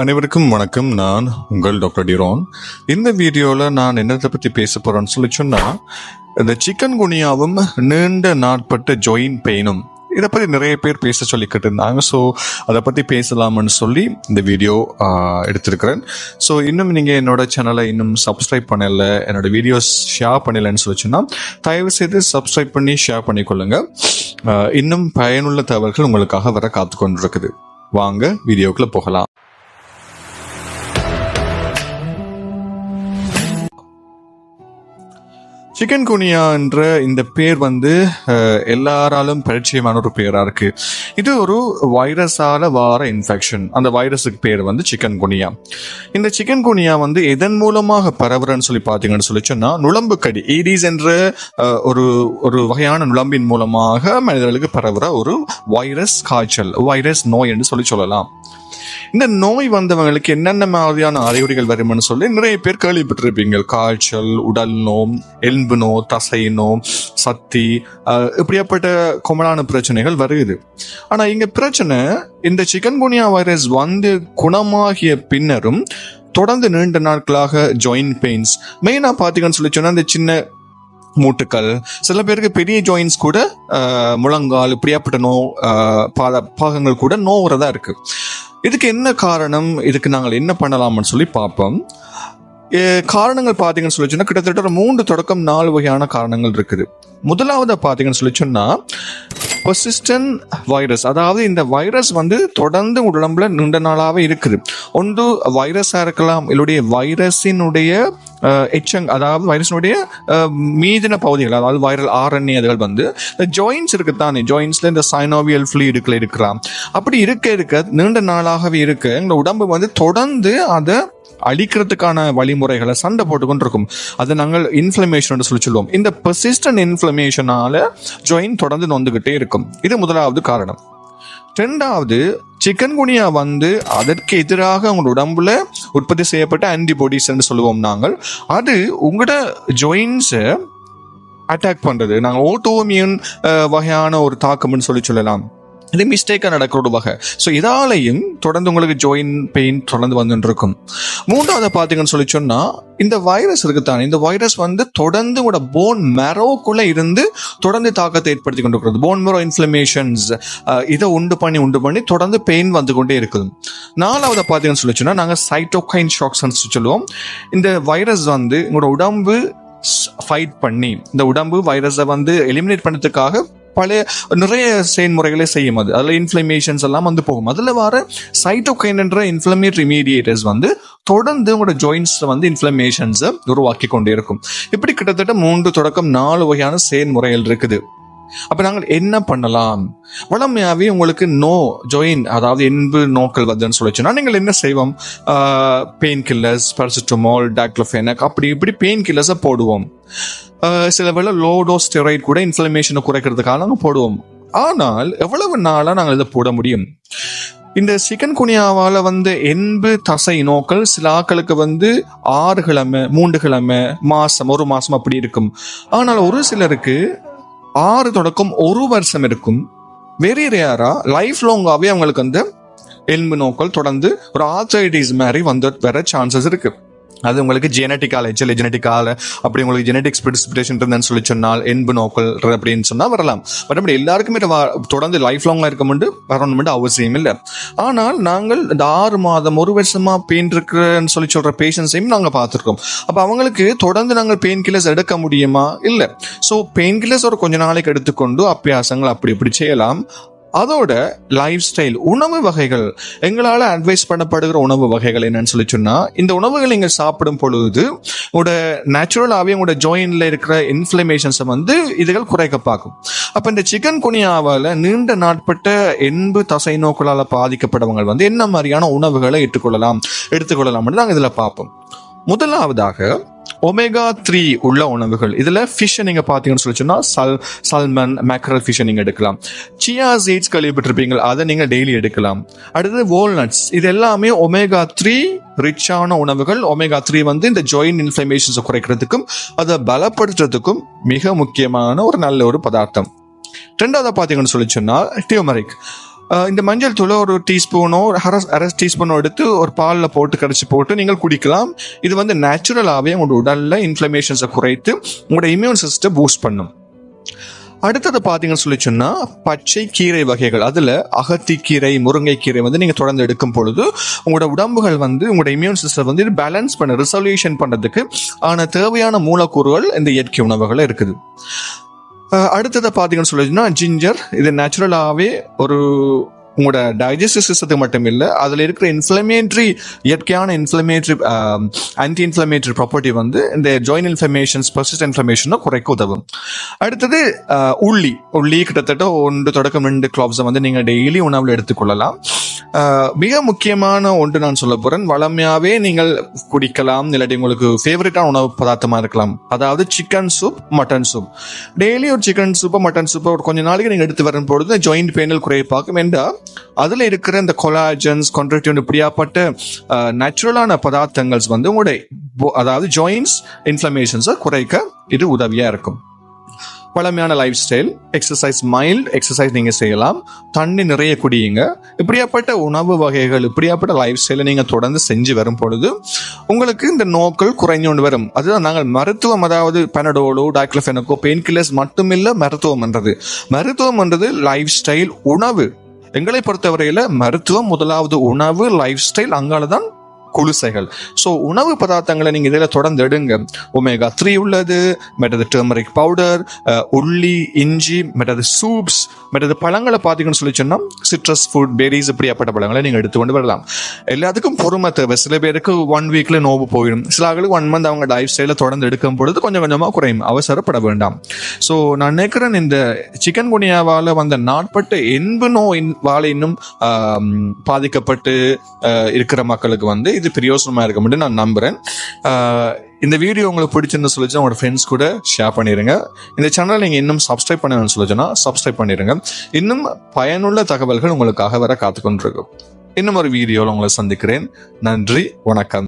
அனைவருக்கும் வணக்கம். நான் உங்கள் டாக்டர் டிரோன். இந்த வீடியோவில் நான் என்னத்தை பற்றி பேச போகிறேன்னு சொல்லி சொன்னால் இந்த சிக்கன் குனியாவும் நீண்ட நாட்பட்ட ஜாயின் பெயினும் இதை பற்றி நிறைய பேர் பேச சொல்லிக்கிட்டு இருந்தாங்க. ஸோ அதை பற்றி பேசலாம்னு சொல்லி இந்த வீடியோ எடுத்திருக்கிறேன். ஸோ இன்னும் நீங்கள் என்னோட சேனலை இன்னும் சப்ஸ்கிரைப் பண்ணலை என்னோட வீடியோஸ் ஷேர் பண்ணலைன்னு சொல்லிச்சுன்னா தயவு செய்து சப்ஸ்கிரைப் பண்ணி ஷேர் பண்ணிக்கொள்ளுங்க. இன்னும் பயனுள்ள தகவல்கள் உங்களுக்காக வர காத்து கொண்டிருக்குது வாங்க வீடியோக்குள்ளே போகலாம். சிக்கன் குனியா என்ற இந்த பேர் வந்து எல்லாராலும் பரிச்சயமான ஒரு பேராக இருக்கு. இது ஒரு வைரஸால வார இன்ஃபெக்ஷன் அந்த வைரஸுக்கு பேர் வந்து சிக்கன் குனியா இந்த சிக்கன் குனியா வந்து எதன் மூலமாக பரவுறன்னு சொல்லி பார்த்தீங்கன்னு சொல்லி சொன்னால் நுழம்பு கடி ஈடிஸ் என்ற ஒரு ஒரு வகையான நுழம்பின் மூலமாக மனிதர்களுக்கு பரவுற ஒரு வைரஸ் காய்ச்சல் வைரஸ் நோய் என்று சொல்லி சொல்லலாம். இந்த நோய் வந்தவங்களுக்கு என்னென்ன மாதிரியான அறிகுறிகள் வரும்னு சொல்லி நிறைய பேர் கேள்விப்பட்டிருப்பீங்க. காய்ச்சல் உடல் நோம் எலும்பு நோ தசை நோ சத்தி இப்படியாப்பட்ட கொமலான பிரச்சனைகள் வருது. ஆனா இங்க பிரச்சனை இந்த சிக்கன்குனியா வைரஸ் வந்து குணமாகிய பின்னரும் தொடர்ந்து நீண்ட நாட்களாக ஜாயின் பெயின்ஸ் மெயினா பாத்தீங்கன்னு சொல்லி சொன்னா இந்த சின்ன மூட்டுக்கள் சில பேருக்கு பெரிய ஜாயின்ஸ் கூட முழங்கால் இப்படியாப்பட்ட நோ பாத பாகங்கள் கூட நோவுறதா இருக்கு. இதுக்கு என்ன காரணம்? இதுக்கு நாங்கள் என்ன பண்ணலாம்னு சொல்லி பார்ப்போம். காரணங்கள் பார்த்தீங்கன்னு சொல்லி சொன்னால் கிட்டத்தட்ட ஒரு மூன்று தொடக்கம் நாலு வகையான காரணங்கள் இருக்குது. முதலாவது பார்த்தீங்கன்னு சொல்லி சொன்னால் பெர்சிஸ்டன்ட் வைரஸ் அதாவது இந்த வைரஸ் வந்து தொடர்ந்து உடம்புல நீண்ட நாளாகவே இருக்குது. ஒன்று வைரஸாக இருக்கலாம். இல்லுடைய வைரஸினுடைய எச்சங் அதாவது வைரஸினுடைய மீதின பகுதிகள் அதாவது வைரல் ஆர்என்ஏ அதுகள் வந்து இந்த ஜாயின்ஸ் இருக்குத்தானே ஜாயின்ஸ்ல இந்த சைனோவியல் ஃப்ளூயிடுகள் இருக்கலாம். அப்படி இருக்க இருக்க நீண்ட நாளாகவே இருக்க இந்த உடம்பு வந்து தொடர்ந்து அதை அழிக்கிறதுக்கான வழிமுறைகளை சண்டை போட்டுக்கொண்டு இருக்கும் அதை நாங்கள் இன்ஃப்ளமேஷன் சொல்லி சொல்லுவோம். இந்த பெர்சிஸ்டன்ட் இன்ஃப்ளமேஷனால ஜாயின் தொடர்ந்து நொந்துகிட்டே இருக்கும். இது முதலாவது காரணம். ரெண்டாவது சிக்கன் குனியா வந்து அதற்கு எதிராக உங்களோட உடம்புல உற்பத்தி செய்யப்பட்ட ஆன்டிபாடிஸ் என்று சொல்லுவோம் நாங்கள். அது உங்களோட ஜாயின்ஸை அட்டாக் பண்றது. நாங்கள் ஓட்டோமியன் வகையான ஒரு தாக்கம்னு சொல்லி சொல்லலாம். இது மிஸ்டேக்காக நடக்கிற ஒரு ஸோ இதாலையும் தொடர்ந்து உங்களுக்கு ஜாயின் பெயின் தொடர்ந்து வந்துட்டு இருக்கும் மூன்றாவது பார்த்தீங்கன்னு சொல்லி சொன்னால் இந்த வைரஸ் இருக்குத்தானே இந்த வைரஸ் வந்து தொடர்ந்து உங்களோட போன் மெரோக்குள்ளே இருந்து தொடர்ந்து தாக்கத்தை ஏற்படுத்தி கொண்டு இருக்கிறது போன் மெரோ இன்ஃப்ளமேஷன்ஸ் இதை உண்டு பண்ணி உண்டு பண்ணி தொடர்ந்து பெயின் வந்து கொண்டே இருக்குது. நாலாவது பார்த்தீங்கன்னு சொல்லி சொன்னால் நாங்கள் சைட்டோகைன் ஷாக்ஸ்ன்னு சொல்லுவோம். இந்த வைரஸ் வந்து உங்களோட உடம்பு ஃபைட் பண்ணி இந்த உடம்பு வைரஸை வந்து எலிமினேட் பண்ணுறதுக்காக பழைய நிறைய செயல்முறைகளை செய்யும் அது. அதில் இன்ஃப்ளமேஷன்ஸ் எல்லாம் வந்து போகும். அதில் வர சைட்டோகைன்ன்ற இன்ஃப்ளமேட்டரி மீடியேட்டர்ஸ் வந்து தொடர்ந்து உங்களோட ஜாயின்ஸ்ல வந்து இன்ஃப்ளமேஷன்ஸை உருவாக்கி கொண்டே இருக்கும். இப்படி கிட்டத்தட்ட மூன்று தொடக்கம் நாலு வகையான செயல்முறைகள் இருக்குது. அப்ப நாங்கள் என்ன பண்ணலாம்? வளமையாவே உங்களுக்கு நோ ஜோயின் அதாவது என்பு நோக்கள் வருதுன்னு சொல்லிச்சுன்னா நீங்கள் என்ன செய்வோம்? பெயின் கில்லர்ஸ் பரசிட்டமால் டாக்லோஃபெனக் அப்படி இப்படி பெயின் கில்லர்ஸை போடுவோம். சில வேளை லோடோ ஸ்டெராய்ட் கூட இன்ஃப்ளமேஷனை குறைக்கிறதுக்காக நாங்கள் போடுவோம். ஆனால் எவ்வளவு நாளாக நாங்கள் இதை போட முடியும்? இந்த சிக்கன் குனியாவால் வந்து எண்பு தசை நோக்கள் சில ஆக்களுக்கு வந்து ஆறு கிழமை மூன்று கிழமை மாதம் ஒரு மாதம் அப்படி இருக்கும். ஆனால் ஒரு சிலருக்கு ஆறு தொடக்கம் ஒரு வருஷம் இருக்கும். வெரி ரேரா லைஃப் லாங்காகவே அவங்களுக்கு வந்து எலும்பு நோக்கள் தொடர்ந்து ஒரு ஆர்த்தரைட்டிஸ் மாதிரி வந்து வர சான்சஸ் இருக்குது அது உங்களுக்கு ஜெனட்டிக்கால எச்எல் ஜெனட்டிக்கால அப்படி உங்களுக்கு ஜெனட்டிக்ஸ் பிரிசிபிடேஷன் இருந்தேன்னு சொல்லி சொன்னால் என்பு நோக்கள் அப்படின்னு சொன்னால் வரலாம். பட் அப்படி எல்லாருக்குமே தொடர்ந்து லைஃப் லாங்காக இருக்க முடியும் வரணும்னு அவசியம் இல்லை. ஆனால் நாங்கள் இந்த ஆறு மாதம் ஒரு வருஷமாக பெயின் இருக்கிறேன்னு சொல்லி சொல்கிற பேஷண்ட்ஸையும் நாங்கள் பார்த்துருக்கோம். அப்போ அவங்களுக்கு தொடர்ந்து நாங்கள் பெயின் கில்லர்ஸ் எடுக்க முடியுமா? இல்லை. ஸோ பெயின் கில்லர்ஸ் ஒரு கொஞ்ச நாளைக்கு எடுத்துக்கொண்டு அபியாசங்கள் அப்படி இப்படி செய்யலாம். அதோட லைஃப் ஸ்டைல் உணவு வகைகள். எங்களால் அட்வைஸ் பண்ணப்படுகிற உணவு வகைகள் என்னன்னு சொல்லி சொன்னா இந்த உணவுகள் நீங்கள் சாப்பிடும் பொழுது உங்களோட நேச்சுரலாகவே உங்களோட ஜாயின்ல இருக்கிற இன்ஃப்ளமேஷன்ஸை வந்து இதுகள் குறைக்க பார்க்கும். அப்போ இந்த சிக்கன் குனியாவால் நீண்ட நாட்பட்ட எண்பு தசை நோக்களால் பாதிக்கப்பட்டவங்க வந்து என்ன மாதிரியான உணவுகளை எடுத்துக்கொள்ளலாம் எடுத்துக்கொள்ளலாம்னு நாங்கள் இதில் பார்ப்போம். முதலாவதாக ஒமேகா த்ரீ உள்ள உணவுகள். இதில் ஃபிஷ்ஷை நீங்கள் பார்த்தீங்கன்னு சொல்லி சொன்னால் சல் சல்மன் மேக்கரல் ஃபிஷ்ஷை நீங்கள் எடுக்கலாம். சியா சீட்ஸ் கேள்விப்பட்டிருப்பீங்க அதை நீங்கள் டெய்லி எடுக்கலாம். அடுத்தது வால்நட்ஸ் இது எல்லாமே ஒமேகா த்ரீ ரிச்சான உணவுகள். ஒமேகா த்ரீ வந்து இந்த ஜாயின் இன்ஃப்ளமேஷன்ஸை குறைக்கிறதுக்கும் அதை பலப்படுத்துறதுக்கும் மிக முக்கியமான ஒரு நல்ல ஒரு பதார்த்தம். ரெண்டாவது பார்த்தீங்கன்னு சொல்லி சொன்னால் டியூமரிக் இந்த மஞ்சள் தூளை ஒரு டீஸ்பூனோ ஒரு அரை அரை டீஸ்பூனோ எடுத்து ஒரு பாலில் போட்டு கரைச்சி போட்டு நீங்கள் குடிக்கலாம். இது வந்து நேச்சுரலாகவே உங்களோட உடலில் இன்ஃப்ளமேஷன்ஸை குறைத்து உங்களோட இம்யூன் சிஸ்டம் பூஸ்ட் பண்ணும். அடுத்தது பார்த்தீங்கன்னு சொல்லி சொன்னால் பச்சை கீரை வகைகள். அதில் அகத்திக்கீரை முருங்கைக்கீரை வந்து நீங்கள் தொடர்ந்து எடுக்கும் பொழுது உங்களோட உடம்புகள் வந்து உங்களோட இம்யூன் சிஸ்டம் வந்து இது பேலன்ஸ் பண்ண ரிசல்யூஷன் பண்ணுறதுக்கு ஆன தேவையான மூலக்கூறுகள் இந்த இயற்கை உணவுகள் இருக்குது. அடுத்ததை பார்த்தீங்கன்னு சொல்லிச்சுன்னா ஜிஞ்சர் இது நேச்சுரலாகவே ஒரு உங்களோட டைஜஸ்டிவ் சிஸ்டத்துக்கு மட்டும் இல்லை அதில் இருக்கிற இன்ஃப்ளமேட்ரி இயற்கையான இன்ஃப்ளமேட்ரி ஆன்டி இன்ஃப்ளமேட்ரி ப்ராப்பர்ட்டி வந்து இந்த ஜாயின் இன்ஃப்ளமேஷன்ஸ் பர்சிஸ்ட் இன்ஃப்ளமேஷனை குறைக்க உதவும். அடுத்தது உள்ளி. உள்ளி கிட்டத்தட்ட ஒன்று தொடக்கம் ரெண்டு கிளாப்ஸை வந்து நீங்கள் டெய்லி உணவில் எடுத்துக்கொள்ளலாம். மிக முக்கியமான ஒன்று நான் சொல்ல போகிறேன் வளமையாகவே நீங்கள் குடிக்கலாம் இல்லாட்டி உங்களுக்கு ஃபேவரட்டான உணவு பதார்த்தமாக இருக்கலாம். அதாவது chicken soup mutton soup daily ஒரு சிக்கன் சூப்போ மட்டன் சூப்போ ஒரு கொஞ்ச நாளைக்கு நீங்கள் எடுத்து வரும்பொழுது ஜாயிண்ட் பெயினில் குறைய பார்க்கும் என்றால் அதில் இருக்கிற இந்த கொலாஜன்ஸ் கொண்ட்ரக்டிவ் இப்படியாப்பட்ட நேச்சுரலான பதார்த்தங்கள் வந்து உங்களுடைய அதாவது ஜாயின்ஸ் இன்ஃப்ளமேஷன்ஸை குறைக்க இது உதவியாக இருக்கும். பழமையான life style exercise mild exercise நீங்கள் செய்யலாம். தண்ணி நிறைய குடியுங்க. இப்படியாப்பட்ட உணவு வகைகள் இப்படியாப்பட்ட லைஃப் ஸ்டைலை நீங்கள் தொடர்ந்து செஞ்சு வரும் பொழுது உங்களுக்கு இந்த நோக்கள் குறைஞ்சு கொண்டு வரும். அதுதான் நாங்கள் மருத்துவம் அதாவது பெனடோலோ டாக்லோஃபெனக்கோ பெயின் கில்லர்ஸ் மட்டுமில்ல மருத்துவம் மருத்துவம்ன்றது மருத்துவம் லைஃப் ஸ்டைல் உணவு எங்களை பொறுத்தவரையில மருத்துவம் முதலாவது உணவு லைஃப் ஸ்டைல் அங்கால தான் குளிசைகள் ஸோ உணவு பதார்த்தங்களை நீங்கள் இதில் தொடர்ந்து எடுங்க. ஒமேகா த்ரீ உள்ளது மற்றது டர்மரிக் பவுடர் உள்ளி இஞ்சி மற்றது சூப்ஸ் மற்றது பழங்களை பார்த்தீங்கன்னு சொல்லி சொன்னால் சிட்ரஸ் ஃபுட் பெரிஸ் இப்படியாப்பட்ட பழங்களை நீங்கள் எடுத்து கொண்டு வரலாம். எல்லாத்துக்கும் பொறுமை தேவை. சில பேருக்கு ஒன் வீக்கில் நோவு போயிடும் சில ஆளுக்கு ஒன் மந்த் அவங்க லைஃப் ஸ்டைலில் தொடர்ந்து எடுக்கும் பொழுது கொஞ்சம் கொஞ்சமாக குறையும். அவசரப்பட வேண்டாம். ஸோ நான் நினைக்கிறேன் இந்த சிக்கன் குனியாவால் வந்த நாட்பட்ட என்பு நோய் வாழை இன்னும் பாதிக்கப்பட்டு இருக்கிற மக்களுக்கு வந்து இது பிரயோசனமா இருக்க முடியும் நான் நம்புறேன். ஆஹ், இந்த வீடியோ உங்களுக்கு பிடிச்சிருந்து சொல்லிச்சு உங்களோட ஃப்ரெண்ட்ஸ் கூட ஷேர் பண்ணிடுங்க இந்த சேனலை நீங்கள் இன்னும் சப்ஸ்கிரைப் பண்ணணும்னு சொல்லிச்சுன்னா சப்ஸ்கிரைப் பண்ணிடுங்க இன்னும் பயனுள்ள தகவல்கள் உங்களுக்காக வர காத்துக்கொண்டிருக்கும். இன்னும் ஒரு வீடியோவில் உங்களை சந்திக்கிறேன். நன்றி வணக்கம்.